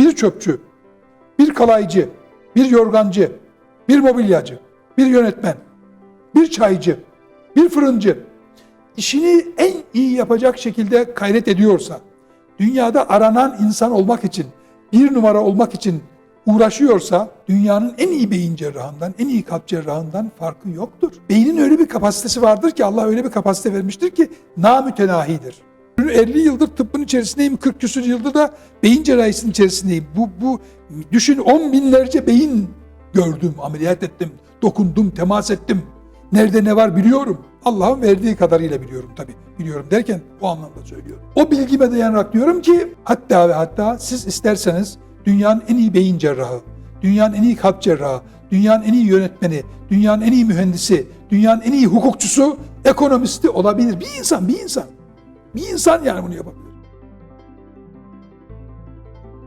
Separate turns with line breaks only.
bir çöpçü, bir kalaycı, bir yorgancı, bir mobilyacı, bir yönetmen, bir çaycı, bir fırıncı işini en iyi yapacak şekilde gayret ediyorsa, dünyada aranan insan olmak için, bir numara olmak için uğraşıyorsa dünyanın en iyi beyin cerrahından, en iyi kalp cerrahından farkı yoktur. Beynin öyle bir kapasitesi vardır ki Allah öyle bir kapasite vermiştir ki namütenahidir. 50 yıldır tıbbın içerisindeyim, 40 küsur yıldır da beyin cerrahisinin içerisindeyim. Bu, bu düşün 10 binlerce beyin gördüm, ameliyat ettim, dokundum, temas ettim. Nerede ne var biliyorum. Allah'ın verdiği kadarıyla biliyorum tabii. Biliyorum derken o anlamda söylüyorum. O bilgime dayanarak diyorum ki hatta ve hatta siz isterseniz dünyanın en iyi beyin cerrahı, dünyanın en iyi kalp cerrahı, dünyanın en iyi yönetmeni, dünyanın en iyi mühendisi, dünyanın en iyi hukukçusu, ekonomisti olabilir. Bir insan, bir insan. Bir insan yani bunu yapabilir.